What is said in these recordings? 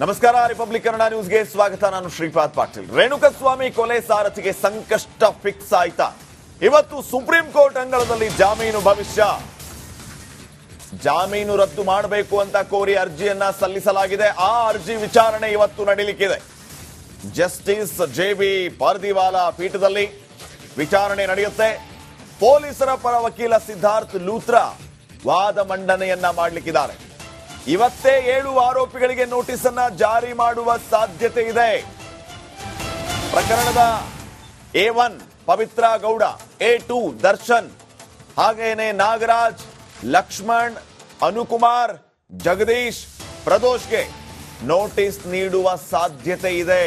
ನಮಸ್ಕಾರ ರಿಪಬ್ಲಿಕ್ ಕನ್ನಡ ನ್ಯೂಸ್ಗೆ ಸ್ವಾಗತ. ನಾನು ಶ್ರೀಪಾದ್ ಪಾಟೀಲ್. ರೇಣುಕಸ್ವಾಮಿ ಕೊಲೆ ಸಾರಥಿಗೆ ಸಂಕಷ್ಟ ಫಿಕ್ಸ್ ಆಯ್ತಾ? ಇವತ್ತು ಸುಪ್ರೀಂ ಕೋರ್ಟ್ ಅಂಗಳದಲ್ಲಿ ಜಾಮೀನು ಭವಿಷ್ಯ. ಜಾಮೀನು ರದ್ದು ಮಾಡಬೇಕು ಅಂತ ಕೋರಿ ಅರ್ಜಿಯನ್ನ ಸಲ್ಲಿಸಲಾಗಿದೆ. ಆ ಅರ್ಜಿ ವಿಚಾರಣೆ ಇವತ್ತು ನಡೀಲಿಕ್ಕಿದೆ. ಜಸ್ಟಿಸ್ ಜೆ ಬಿ ಪಾರ್ದಿವಾಲಾ ಪೀಠದಲ್ಲಿ ವಿಚಾರಣೆ ನಡೆಯುತ್ತೆ. ಪೊಲೀಸರ ಪರ ವಕೀಲ ಸಿದ್ಧಾರ್ಥ್ ಲೂತ್ರ ವಾದ ಮಂಡನೆಯನ್ನ ಮಾಡಲಿಕ್ಕಿದ್ದಾರೆ. ಇವತ್ತೇ ಏಳು ಆರೋಪಿಗಳಿಗೆ ನೋಟಿಸ್ ಅನ್ನ ಜಾರಿ ಮಾಡುವ ಸಾಧ್ಯತೆ ಇದೆ. ಪ್ರಕರಣದ A one Pavithra Gowda, A two Darshan, ಹಾಗೇನೆ ನಾಗರಾಜ್, ಲಕ್ಷ್ಮಣ್, ಅನುಕುಮಾರ್, ಜಗದೀಶ್, ಪ್ರದೋಷ್ಗೆ ನೋಟಿಸ್ ನೀಡುವ ಸಾಧ್ಯತೆ ಇದೆ.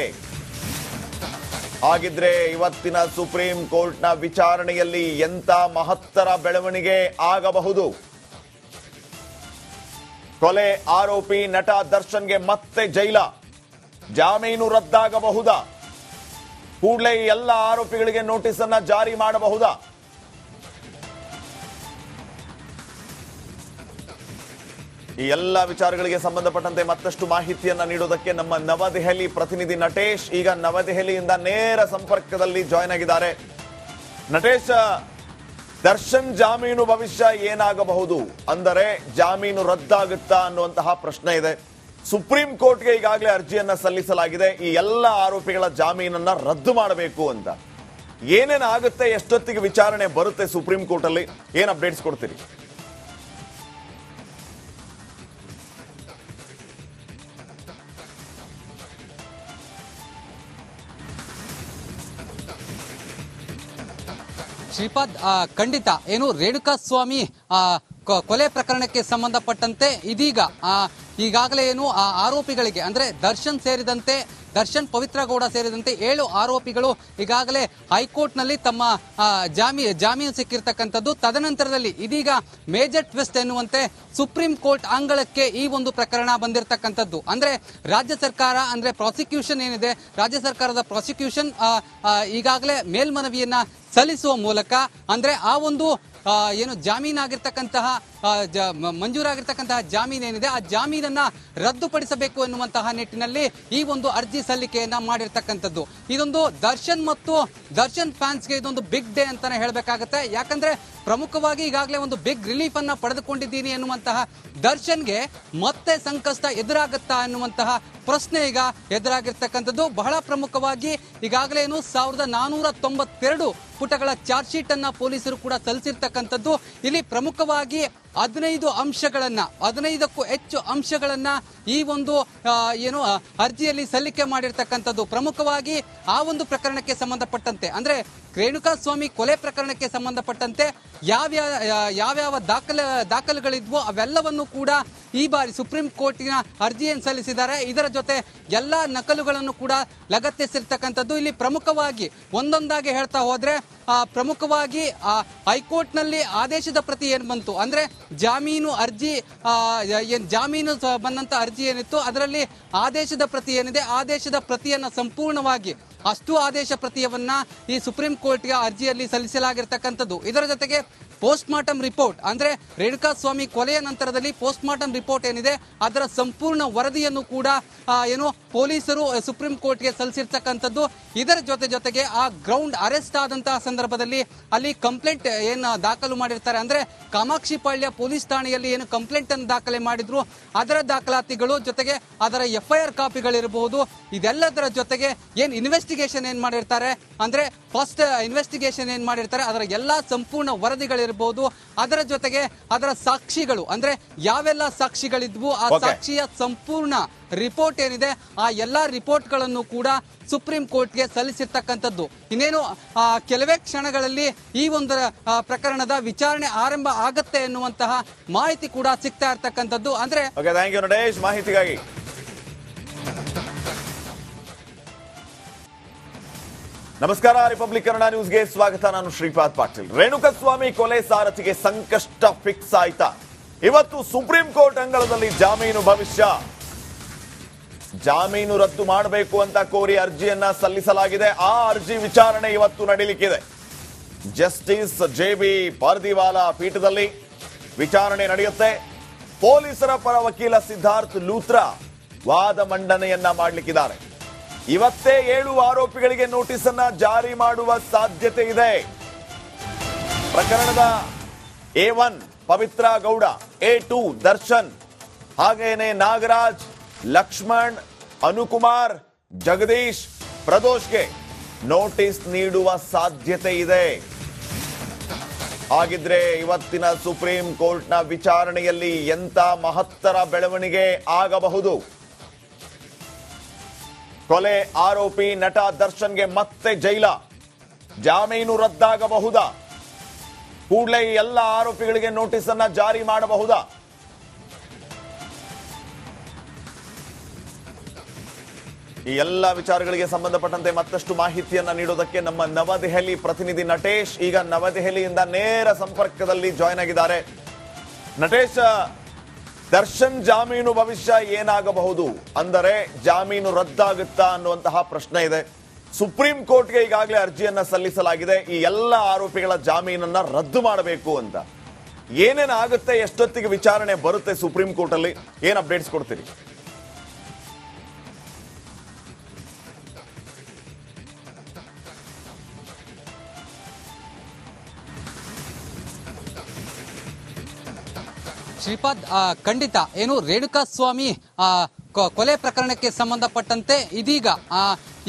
ಹಾಗಿದ್ರೆ ಇವತ್ತಿನ ಸುಪ್ರೀಂ ಕೋರ್ಟ್ನ ವಿಚಾರಣೆಯಲ್ಲಿ ಎಂತ ಮಹತ್ತರ ಬೆಳವಣಿಗೆ ಆಗಬಹುದು? ಕೊಲೆ ಆರೋಪಿ ನಟ ದರ್ಶನ್ಗೆ ಮತ್ತೆ ಜೈಲ. ಜಾಮೀನು ರದ್ದಾಗಬಹುದಾ? ಕೂಡಲೇ ಎಲ್ಲ ಆರೋಪಿಗಳಿಗೆ ನೋಟಿಸ್ ಅನ್ನ ಜಾರಿ ಮಾಡಬಹುದಾ? ಈ ಎಲ್ಲ ವಿಚಾರಗಳಿಗೆ ಸಂಬಂಧಪಟ್ಟಂತೆ ಮತ್ತಷ್ಟು ಮಾಹಿತಿಯನ್ನ ನೀಡೋದಕ್ಕೆ ನಮ್ಮ ನವದೆಹಲಿ ಪ್ರತಿನಿಧಿ ನಟೇಶ್ ಈಗ ನವದೆಹಲಿಯಿಂದ ನೇರ ಸಂಪರ್ಕದಲ್ಲಿ ಜಾಯ್ನ್ ಆಗಿದ್ದಾರೆ. ನಟೇಶ್ ದರ್ಶನ್ ಜಾಮೀನು ಭವಿಷ್ಯ ಏನಾಗಬಹುದು? ಅಂದರೆ ಜಾಮೀನು ರದ್ದಾಗುತ್ತಾ ಅನ್ನುವಂತಹ ಪ್ರಶ್ನೆ ಇದೆ. ಸುಪ್ರೀಂ ಕೋರ್ಟ್ಗೆ ಈಗಾಗಲೇ ಅರ್ಜಿಯನ್ನ ಸಲ್ಲಿಸಲಾಗಿದೆ. ಈ ಎಲ್ಲ ಆರೋಪಿಗಳ ಜಾಮೀನನ್ನ ರದ್ದು ಮಾಡಬೇಕು ಅಂತ. ಏನೇನಾಗುತ್ತೆ ಎಷ್ಟೊತ್ತಿಗೆ ವಿಚಾರಣೆ ಬರುತ್ತೆ ಸುಪ್ರೀಂ ಕೋರ್ಟ್ ಅಲ್ಲಿ ಏನ್ ಅಪ್ಡೇಟ್ಸ್ ಕೊಡ್ತೀರಿ? ಶ್ರೀಪಾದ್ ಖಂಡಿತ, ಏನು ರೇಣುಕಾ ಸ್ವಾಮಿ ಕೊಲೆ ಪ್ರಕರಣಕ್ಕೆ ಸಂಬಂಧಪಟ್ಟಂತೆ ಇದೀಗ ಈಗಾಗಲೇ ಏನು, ಆ, ಆರೋಪಿಗಳಿಗೆ, ಅಂದ್ರೆ ದರ್ಶನ್ ಸೇರಿದಂತೆ ದರ್ಶನ್ ಪವಿತ್ರ ಗೌಡ ಸೇರಿದಂತೆ ಏಳು ಆರೋಪಿಗಳು ಈಗಾಗಲೇ ಹೈಕೋರ್ಟ್ನಲ್ಲಿ ತಮ್ಮ ಜಾಮೀ, ಜಾಮೀನು ಸಿಕ್ಕಿರ್ತಕ್ಕಂಥದ್ದು. ತದನಂತರದಲ್ಲಿ ಇದೀಗ ಮೇಜರ್ ಟ್ವಿಸ್ಟ್ ಎನ್ನುವಂತೆ ಸುಪ್ರೀಂ ಕೋರ್ಟ್ ಅಂಗಳಕ್ಕೆ ಈ ಒಂದು ಪ್ರಕರಣ ಬಂದಿರತಕ್ಕಂಥದ್ದು. ಅಂದ್ರೆ ರಾಜ್ಯ ಸರ್ಕಾರ, ಅಂದ್ರೆ ಪ್ರಾಸಿಕ್ಯೂಷನ್ ಏನಿದೆ, ರಾಜ್ಯ ಸರ್ಕಾರದ ಪ್ರಾಸಿಕ್ಯೂಷನ್ ಈಗಾಗಲೇ ಮೇಲ್ಮನವಿಯನ್ನ ಸಲ್ಲಿಸುವ ಮೂಲಕ, ಅಂದ್ರೆ ಆ ಒಂದು ಏನು ಜಾಮೀನಾಗಿರ್ತಕ್ಕಂತಹ ಮಂಜೂರಾಗಿರ್ತಕ್ಕಂತಹ ಜಾಮೀನು ಏನಿದೆ, ಆ ಜಾಮೀನನ್ನ ರದ್ದುಪಡಿಸಬೇಕು ಎನ್ನುವಂತಹ ನಿಟ್ಟಿನಲ್ಲಿ ಈ ಒಂದು ಅರ್ಜಿ ಸಲ್ಲಿಕೆಯನ್ನ ಮಾಡಿರ್ತಕ್ಕಂಥದ್ದು. ಇದೊಂದು ದರ್ಶನ್ ಮತ್ತು ದರ್ಶನ್ ಫ್ಯಾನ್ಸ್ಗೆ ಇದೊಂದು ಬಿಗ್ ಡೇ ಅಂತಾನೆ ಹೇಳಬೇಕಾಗುತ್ತೆ. ಯಾಕಂದ್ರೆ ಪ್ರಮುಖವಾಗಿ ಈಗಾಗಲೇ ಒಂದು ಬಿಗ್ ರಿಲೀಫ್ ಅನ್ನ ಪಡೆದುಕೊಂಡಿದ್ದೀನಿ ಎನ್ನುವಂತಹ ದರ್ಶನ್ಗೆ ಮತ್ತೆ ಸಂಕಷ್ಟ ಎದುರಾಗುತ್ತಾ ಎನ್ನುವಂತಹ ಪ್ರಶ್ನೆ ಈಗ ಎದುರಾಗಿರ್ತಕ್ಕಂಥದ್ದು. ಬಹಳ ಪ್ರಮುಖವಾಗಿ ಈಗಾಗಲೇ ಏನು ಸಾವಿರದ ನಾನೂರ ತೊಂಬತ್ತೆರಡು ಪುಟಗಳ ಚಾರ್ಜ್ ಶೀಟ್ ಅನ್ನ ಪೊಲೀಸರು ಕೂಡ ಸಲ್ಲಿಸಿರ್ತಕ್ಕಂಥದ್ದು. ಇಲ್ಲಿ ಪ್ರಮುಖವಾಗಿ ಹದಿನೈದು ಅಂಶಗಳನ್ನ, ಹದಿನೈದಕ್ಕೂ ಹೆಚ್ಚು ಅಂಶಗಳನ್ನ ಈ ಒಂದು ಏನು ಅರ್ಜಿಯಲ್ಲಿ ಸಲ್ಲಿಕೆ ಮಾಡಿರ್ತಕ್ಕಂಥದ್ದು ಪ್ರಮುಖವಾಗಿ ಆ ಒಂದು ಪ್ರಕರಣಕ್ಕೆ ಸಂಬಂಧಪಟ್ಟಂತೆ. ಅಂದ್ರೆ ರೇಣುಕಾ ಸ್ವಾಮಿ ಕೊಲೆ ಪ್ರಕರಣಕ್ಕೆ ಸಂಬಂಧಪಟ್ಟಂತೆ ಯಾವ್ಯಾವ ಯಾವ್ಯಾವ ದಾಖಲೆ, ದಾಖಲೆಗಳಿದ್ವೋ ಅವೆಲ್ಲವನ್ನು ಕೂಡ ಈ ಬಾರಿ ಸುಪ್ರೀಂ ಕೋರ್ಟಿನ ಅರ್ಜಿಯನ್ನು ಸಲ್ಲಿಸಿದ್ದಾರೆ. ಇದರ ಜೊತೆ ಎಲ್ಲಾ ನಕಲುಗಳನ್ನು ಕೂಡ ಲಗತ್ತಿಸಿರ್ತಕ್ಕಂಥದ್ದು ಇಲ್ಲಿ ಪ್ರಮುಖವಾಗಿ ಒಂದೊಂದಾಗಿ ಹೇಳ್ತಾ ಹೋದ್ರೆ ಪ್ರಮುಖವಾಗಿ ಹೈಕೋರ್ಟ್ನಲ್ಲಿ ಆದೇಶದ ಪ್ರತಿ ಏನು ಬಂತು ಅಂದ್ರೆ ಜಾಮೀನು ಅರ್ಜಿ ಏನು ಜಾಮೀನು ಬಂದಂತ ಅರ್ಜಿ ಏನಿತ್ತು, ಅದರಲ್ಲಿ ಆದೇಶದ ಪ್ರತಿ ಏನಿದೆ, ಆದೇಶದ ಪ್ರತಿಯನ್ನು ಸಂಪೂರ್ಣವಾಗಿ ಅಷ್ಟು ಆದೇಶ ಪ್ರತಿಯವನ್ನ ಈ ಸುಪ್ರೀಂ ಕೋರ್ಟ್ಗೆ ಅರ್ಜಿಯಲ್ಲಿ ಸಲ್ಲಿಸಲಾಗಿರ್ತಕ್ಕಂಥದ್ದು. ಇದರ ಜೊತೆಗೆ ಪೋಸ್ಟ್ ಮಾರ್ಟಮ್ ರಿಪೋರ್ಟ್, ಅಂದ್ರೆ ರೇಣುಕಾ ಸ್ವಾಮಿ ಕೊಲೆಯ ನಂತರದಲ್ಲಿ ಪೋಸ್ಟ್ ಮಾರ್ಟಮ್ ರಿಪೋರ್ಟ್ ಏನಿದೆ, ಅದರ ಸಂಪೂರ್ಣ ವರದಿಯನ್ನು ಕೂಡ ಏನು ಪೊಲೀಸರು ಸುಪ್ರೀಂ ಕೋರ್ಟ್ಗೆ ಸಲ್ಲಿಸಿರ್ತಕ್ಕಂಥದ್ದು. ಇದರ ಜೊತೆ ಜೊತೆಗೆ ಆ ಗ್ರೌಂಡ್ ಅರೆಸ್ಟ್ ಆದಂತಹ ಸಂದರ್ಭದಲ್ಲಿ ಅಲ್ಲಿ ಕಂಪ್ಲೇಂಟ್ ಏನು ದಾಖಲು ಮಾಡಿರ್ತಾರೆ. ಅಂದ್ರೆ ಕಾಮಾಕ್ಷಿಪಾಳ್ಯ ಪೊಲೀಸ್ ಠಾಣೆಯಲ್ಲಿ ಏನು ಕಂಪ್ಲೇಂಟ್ ಅನ್ನು ದಾಖಲೆ ಮಾಡಿದ್ರು, ಅದರ ದಾಖಲಾತಿಗಳು ಜೊತೆಗೆ ಅದರ ಎಫ್ಐಆರ್ ಕಾಪಿಗಳಿರಬಹುದು. ಇದೆಲ್ಲದರ ಜೊತೆಗೆ ಏನ್ ಇನ್ವೆಸ್ಟಿಗೇಷನ್ ಏನ್ ಮಾಡಿರ್ತಾರೆ, ಅಂದ್ರೆ ಫಸ್ಟ್ ಇನ್ವೆಸ್ಟಿಗೇಷನ್ ಏನ್ ಮಾಡಿರ್ತಾರೆ ಅದರ ಎಲ್ಲ ಸಂಪೂರ್ಣ ವರದಿಗಳಿರ್ಬೋದು. ಅದರ ಜೊತೆಗೆ ಅದರ ಸಾಕ್ಷಿಗಳು ಅಂದ್ರೆ ಯಾವೆಲ್ಲ ಸಾಕ್ಷಿಗಳಿದ್ವು ಆ ಸಾಕ್ಷಿಯ ಸಂಪೂರ್ಣ ರಿಪೋರ್ಟ್ ಏನಿದೆ ಆ ಎಲ್ಲಾ ರಿಪೋರ್ಟ್ಗಳನ್ನು ಕೂಡ ಸುಪ್ರೀಂ ಕೋರ್ಟ್ಗೆ ಸಲ್ಲಿಸಿರ್ತಕ್ಕಂಥದ್ದು. ಇನ್ನೇನು ಆ, ಕೆಲವೇ ಕ್ಷಣಗಳಲ್ಲಿ ಈ ಒಂದು ಪ್ರಕರಣದ ವಿಚಾರಣೆ ಆರಂಭ ಆಗತ್ತೆ ಎನ್ನುವಂತಹ ಮಾಹಿತಿ ಕೂಡ ಸಿಗ್ತಾ ಇರ್ತಕ್ಕಂಥದ್ದು. ಅಂದ್ರೆ ಮಾಹಿತಿಗಾಗಿ. ನಮಸ್ಕಾರ ರಿಪಬ್ಲಿಕ್ ಕನ್ನಡ ನ್ಯೂಸ್ಗೆ ಸ್ವಾಗತ. ನಾನು ಶ್ರೀಪಾದ್ ಪಾಟೀಲ್. ರೇಣುಕಸ್ವಾಮಿ ಕೊಲೆ ಸಾರಥಿಗೆ ಸಂಕಷ್ಟ ಫಿಕ್ಸ್ ಆಯ್ತಾ? ಇವತ್ತು ಸುಪ್ರೀಂ ಕೋರ್ಟ್ ಅಂಗಳದಲ್ಲಿ ಜಾಮೀನು ಭವಿಷ್ಯ. ಜಾಮೀನು ರದ್ದು ಮಾಡಬೇಕು ಅಂತ ಕೋರಿ ಅರ್ಜಿಯನ್ನ ಸಲ್ಲಿಸಲಾಗಿದೆ. ಆ ಅರ್ಜಿ ವಿಚಾರಣೆ ಇವತ್ತು ನಡೀಲಿಕ್ಕಿದೆ. ಜಸ್ಟಿಸ್ ಜೆ ಬಿ ಪಾರ್ದಿವಾಲಾ ಪೀಠದಲ್ಲಿ ವಿಚಾರಣೆ ನಡೆಯುತ್ತೆ. ಪೊಲೀಸರ ಪರ ವಕೀಲ ಸಿದ್ಧಾರ್ಥ್ ಲೂತ್ರ ವಾದ ಮಂಡನೆಯನ್ನ ಮಾಡಲಿಕ್ಕಿದ್ದಾರೆ. ಇವತ್ತೇ ಏಳು ಆರೋಪಿಗಳಿಗೆ ನೋಟಿಸ್ ಅನ್ನ ಜಾರಿ ಮಾಡುವ ಸಾಧ್ಯತೆ ಇದೆ. ಪ್ರಕರಣದ A one Pavithra Gowda, A two Darshan, ಹಾಗೇನೆ ನಾಗರಾಜ್, ಲಕ್ಷ್ಮಣ್, ಅನುಕುಮಾರ್, ಜಗದೀಶ್, ಪ್ರದೋಷ್ಗೆ ನೋಟಿಸ್ ನೀಡುವ ಸಾಧ್ಯತೆ ಇದೆ. ಹಾಗಿದ್ರೆ ಇವತ್ತಿನ ಸುಪ್ರೀಂ ಕೋರ್ಟ್ನ ವಿಚಾರಣೆಯಲ್ಲಿ ಎಂತ ಮಹತ್ತರ ಬೆಳವಣಿಗೆ ಆಗಬಹುದು? ಕೊಲೆ ಆರೋಪಿ ನಟ ದರ್ಶನ್ಗೆ ಮತ್ತೆ ಜೈಲ. ಜಾಮೀನು ರದ್ದಾಗಬಹುದಾ? ಕೂಡಲೇ ಎಲ್ಲ ಆರೋಪಿಗಳಿಗೆ ನೋಟಿಸ್ ಅನ್ನ ಜಾರಿ ಮಾಡಬಹುದಾ? ಈ ಎಲ್ಲ ವಿಚಾರಗಳಿಗೆ ಸಂಬಂಧಪಟ್ಟಂತೆ ಮತ್ತಷ್ಟು ಮಾಹಿತಿಯನ್ನ ನೀಡೋದಕ್ಕೆ ನಮ್ಮ ನವದೆಹಲಿ ಪ್ರತಿನಿಧಿ ನಟೇಶ್ ಈಗ ನವದೆಹಲಿಯಿಂದ ನೇರ ಸಂಪರ್ಕದಲ್ಲಿ ಜಾಯ್ನ್ ಆಗಿದ್ದಾರೆ. ನಟೇಶ್ ದರ್ಶನ್ ಜಾಮೀನು ಭವಿಷ್ಯ ಏನಾಗಬಹುದು? ಅಂದರೆ ಜಾಮೀನು ರದ್ದಾಗುತ್ತಾ ಅನ್ನುವಂತಹ ಪ್ರಶ್ನೆ ಇದೆ. ಸುಪ್ರೀಂ ಕೋರ್ಟ್ಗೆ ಈಗಾಗಲೇ ಅರ್ಜಿಯನ್ನ ಸಲ್ಲಿಸಲಾಗಿದೆ. ಈ ಎಲ್ಲ ಆರೋಪಿಗಳ ಜಾಮೀನನ್ನ ರದ್ದು ಮಾಡಬೇಕು ಅಂತ. ಏನೇನಾಗುತ್ತೆ? ಎಷ್ಟೊತ್ತಿಗೆ ವಿಚಾರಣೆ ಬರುತ್ತೆ ಸುಪ್ರೀಂ ಕೋರ್ಟ್ ಅಲ್ಲಿ ಏನ್ ಅಪ್ಡೇಟ್ಸ್ ಕೊಡ್ತೀರಿ? ಶ್ರೀಪಾದ್ ಖಂಡಿತ, ಏನು ರೇಣುಕಾ ಸ್ವಾಮಿ ಕೊಲೆ ಪ್ರಕರಣಕ್ಕೆ ಸಂಬಂಧಪಟ್ಟಂತೆ ಇದೀಗ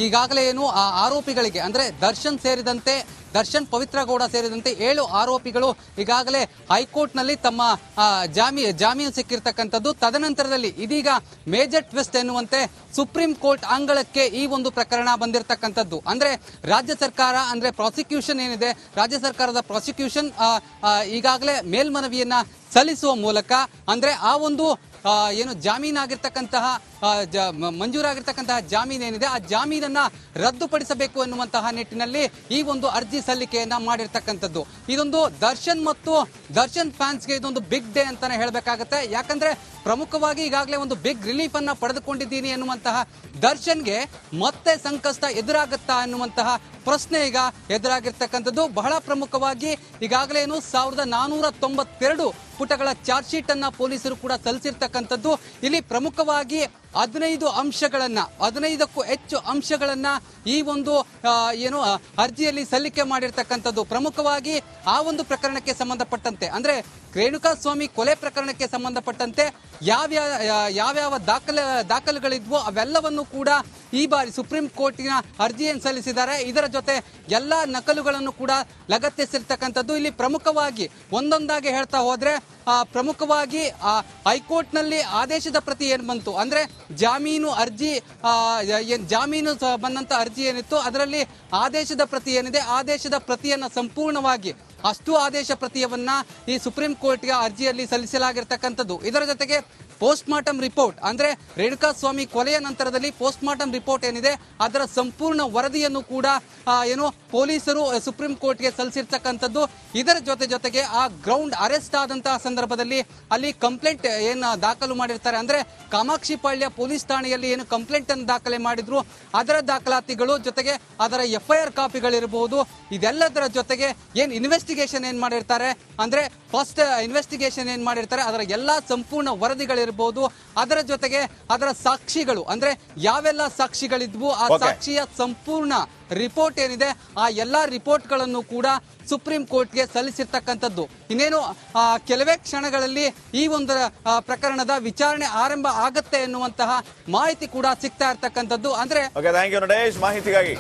ಈಗಾಗಲೇ ಏನು ಆರೋಪಿಗಳಿಗೆ, ಅಂದ್ರೆ ದರ್ಶನ್ ಸೇರಿದಂತೆ ದರ್ಶನ್ ಪವಿತ್ರಗೌಡ ಸೇರಿದಂತೆ ಏಳು ಆರೋಪಿಗಳು ಈಗಾಗಲೇ ಹೈಕೋರ್ಟ್ನಲ್ಲಿ ತಮ್ಮ ಜಾಮೀನು ಜಾಮೀ, ಜಾಮೀನು ಸಿಕ್ಕಿರ್ತಕ್ಕಂಥದ್ದು. ತದನಂತರದಲ್ಲಿ ಇದೀಗ ಮೇಜರ್ ಟ್ವಿಸ್ಟ್ ಎನ್ನುವಂತೆ ಸುಪ್ರೀಂ ಕೋರ್ಟ್ ಅಂಗಳಕ್ಕೆ ಈ ಒಂದು ಪ್ರಕರಣ ಬಂದಿರತಕ್ಕಂಥದ್ದು. ಅಂದ್ರೆ ರಾಜ್ಯ ಸರ್ಕಾರ, ಅಂದ್ರೆ ಪ್ರಾಸಿಕ್ಯೂಷನ್ ಏನಿದೆ, ರಾಜ್ಯ ಸರ್ಕಾರದ ಪ್ರಾಸಿಕ್ಯೂಷನ್ ಈಗಾಗಲೇ ಮೇಲ್ಮನವಿಯನ್ನ ಸಲ್ಲಿಸುವ ಮೂಲಕ, ಅಂದ್ರೆ ಆ ಒಂದು ಏನು ಜಾಮೀನಾಗಿರ್ತಕ್ಕಂತಹ ಮಂಜೂರಾಗಿರ್ತಕ್ಕಂತಹ ಜಾಮೀನು ಏನಿದೆ, ಆ ಜಾಮೀನನ್ನ ರದ್ದುಪಡಿಸಬೇಕು ಎನ್ನುವಂತಹ ನಿಟ್ಟಿನಲ್ಲಿ ಈ ಒಂದು ಅರ್ಜಿ ಸಲ್ಲಿಕೆಯನ್ನ ಮಾಡಿರ್ತಕ್ಕಂಥದ್ದು. ಇದೊಂದು ದರ್ಶನ್ ಮತ್ತು ದರ್ಶನ್ ಫ್ಯಾನ್ಸ್ಗೆ ಇದೊಂದು ಬಿಗ್ ಡೇ ಅಂತಾನೆ ಹೇಳಬೇಕಾಗತ್ತೆ. ಯಾಕಂದ್ರೆ ಪ್ರಮುಖವಾಗಿ ಈಗಾಗಲೇ ಒಂದು ಬಿಗ್ ರಿಲೀಫ್ ಅನ್ನ ಪಡೆದುಕೊಂಡಿದ್ದೀನಿ ಎನ್ನುವಂತಹ ದರ್ಶನ್ಗೆ ಮತ್ತೆ ಸಂಕಷ್ಟ ಎದುರಾಗುತ್ತಾ ಎನ್ನುವಂತಹ ಪ್ರಶ್ನೆ ಈಗ ಎದುರಾಗಿರ್ತಕ್ಕಂಥದ್ದು. ಬಹಳ ಪ್ರಮುಖವಾಗಿ ಈಗಾಗಲೇ ಏನು ಸಾವಿರದ ನಾನೂರ ತೊಂಬತ್ತೆರಡು ಪುಟಗಳ ಚಾರ್ಜ್ ಶೀಟ್ ಅನ್ನ ಪೊಲೀಸರು ಕೂಡ ಸಲ್ಲಿಸಿರ್ತಕ್ಕಂಥದ್ದು. ಇಲ್ಲಿ ಪ್ರಮುಖವಾಗಿ ಹದಿನೈದು ಅಂಶಗಳನ್ನ, ಹದಿನೈದಕ್ಕೂ ಹೆಚ್ಚು ಅಂಶಗಳನ್ನ ಈ ಒಂದು ಏನು ಅರ್ಜಿಯಲ್ಲಿ ಸಲ್ಲಿಕೆ ಮಾಡಿರ್ತಕ್ಕಂಥದ್ದು. ಪ್ರಮುಖವಾಗಿ ಆ ಒಂದು ಪ್ರಕರಣಕ್ಕೆ ಸಂಬಂಧಪಟ್ಟಂತೆ, ಅಂದ್ರೆ ರೇಣುಕಾ ಸ್ವಾಮಿ ಕೊಲೆ ಪ್ರಕರಣಕ್ಕೆ ಸಂಬಂಧಪಟ್ಟಂತೆ ಯಾವ್ಯಾವ ಯಾವ್ಯಾವ ದಾಖಲೆ, ದಾಖಲೆಗಳಿದ್ವೋ ಅವೆಲ್ಲವನ್ನು ಕೂಡ ಈ ಬಾರಿ ಸುಪ್ರೀಂ ಕೋರ್ಟಿನ ಅರ್ಜಿಯನ್ನು ಸಲ್ಲಿಸಿದ್ದಾರೆ. ಇದರ ಜೊತೆ ಎಲ್ಲ ನಕಲುಗಳನ್ನು ಕೂಡ ಲಗತ್ತಿಸಿರ್ತಕ್ಕಂಥದ್ದು ಇಲ್ಲಿ ಪ್ರಮುಖವಾಗಿ ಒಂದೊಂದಾಗಿ ಹೇಳ್ತಾ ಹೋದ್ರೆ ಪ್ರಮುಖವಾಗಿ ಹೈಕೋರ್ಟ್ನಲ್ಲಿ ಆದೇಶದ ಪ್ರತಿ ಏನು ಬಂತು ಅಂದ್ರೆ ಜಾಮೀನು ಅರ್ಜಿ ಏನು ಜಾಮೀನು ಬಂದಂತ ಅರ್ಜಿ ಏನಿತ್ತು ಅದರಲ್ಲಿ ಆದೇಶದ ಪ್ರತಿ ಏನಿದೆ, ಆದೇಶದ ಪ್ರತಿಯನ್ನ ಸಂಪೂರ್ಣವಾಗಿ ಅಷ್ಟು ಆದೇಶ ಪ್ರತಿಯವನ್ನ ಈ ಸುಪ್ರೀಂ ಕೋರ್ಟ್ಗೆ ಅರ್ಜಿಯಲ್ಲಿ ಸಲ್ಲಿಸಲಾಗಿರ್ತಕ್ಕಂಥದ್ದು. ಇದರ ಜೊತೆಗೆ ಪೋಸ್ಟ್ ಮಾರ್ಟಮ್ ರಿಪೋರ್ಟ್, ಅಂದ್ರೆ ರೇಣುಕಾ ಸ್ವಾಮಿ ಕೊಲೆಯ ನಂತರದಲ್ಲಿ ಪೋಸ್ಟ್ ಮಾರ್ಟಮ್ ರಿಪೋರ್ಟ್ ಏನಿದೆ, ಅದರ ಸಂಪೂರ್ಣ ವರದಿಯನ್ನು ಕೂಡ ಏನು ಪೊಲೀಸರು ಸುಪ್ರೀಂ ಕೋರ್ಟ್ಗೆ ಸಲ್ಲಿಸಿರ್ತಕ್ಕಂಥದ್ದು. ಇದರ ಜೊತೆ ಜೊತೆಗೆ ಆ ಗ್ರೌಂಡ್ ಅರೆಸ್ಟ್ ಆದಂತಹ ಸಂದರ್ಭದಲ್ಲಿ ಅಲ್ಲಿ ಕಂಪ್ಲೇಂಟ್ ಏನು ದಾಖಲು ಮಾಡಿರ್ತಾರೆ, ಅಂದ್ರೆ ಕಾಮಾಕ್ಷಿ ಪಾಳ್ಯ ಪೊಲೀಸ್ ಠಾಣೆಯಲ್ಲಿ ಏನು ಕಂಪ್ಲೇಂಟ್ ಅನ್ನು ದಾಖಲೆ ಮಾಡಿದ್ರು, ಅದರ ದಾಖಲಾತಿಗಳು ಜೊತೆಗೆ ಅದರ ಎಫ್ಐಆರ್ ಕಾಪಿಗಳಿರಬಹುದು ಇದೆಲ್ಲದರ ಜೊತೆಗೆ ಏನ್ ಇನ್ವೆಸ್ಟಿಗೇಷನ್ ಏನ್ ಮಾಡಿರ್ತಾರೆ, ಅಂದ್ರೆ ಫಸ್ಟ್ ಇನ್ವೆಸ್ಟಿಗೇಷನ್ ಏನ್ ಮಾಡಿರ್ತಾರೆ, ಅದರ ಎಲ್ಲಾ ಸಂಪೂರ್ಣ ವರದಿಗಳಿರ್ಬೋದು ಅದರ ಜೊತೆಗೆ ಅದರ ಸಾಕ್ಷಿಗಳು ಅಂದ್ರೆ ಯಾವೆಲ್ಲ ಸಾಕ್ಷಿಗಳಿದ್ವು ಆ ಸಾಕ್ಷಿಯ ಸಂಪೂರ್ಣ ರಿಪೋರ್ಟ್ ಏನಿದೆ ಆ ಎಲ್ಲಾ ರಿಪೋರ್ಟ್ಗಳನ್ನು ಕೂಡ ಸುಪ್ರೀಂ ಕೋರ್ಟ್ಗೆ ಸಲ್ಲಿಸಿರ್ತಕ್ಕಂಥದ್ದು. ಇನ್ನೇನು ಆ, ಕೆಲವೇ ಕ್ಷಣಗಳಲ್ಲಿ ಈ ಒಂದು ಪ್ರಕರಣದ ವಿಚಾರಣೆ ಆರಂಭ ಆಗತ್ತೆ ಎನ್ನುವಂತಹ ಮಾಹಿತಿ ಕೂಡ ಸಿಗ್ತಾ ಇರ್ತಕ್ಕಂಥದ್ದು. ಅಂದ್ರೆ ಮಾಹಿತಿಗಾಗಿ.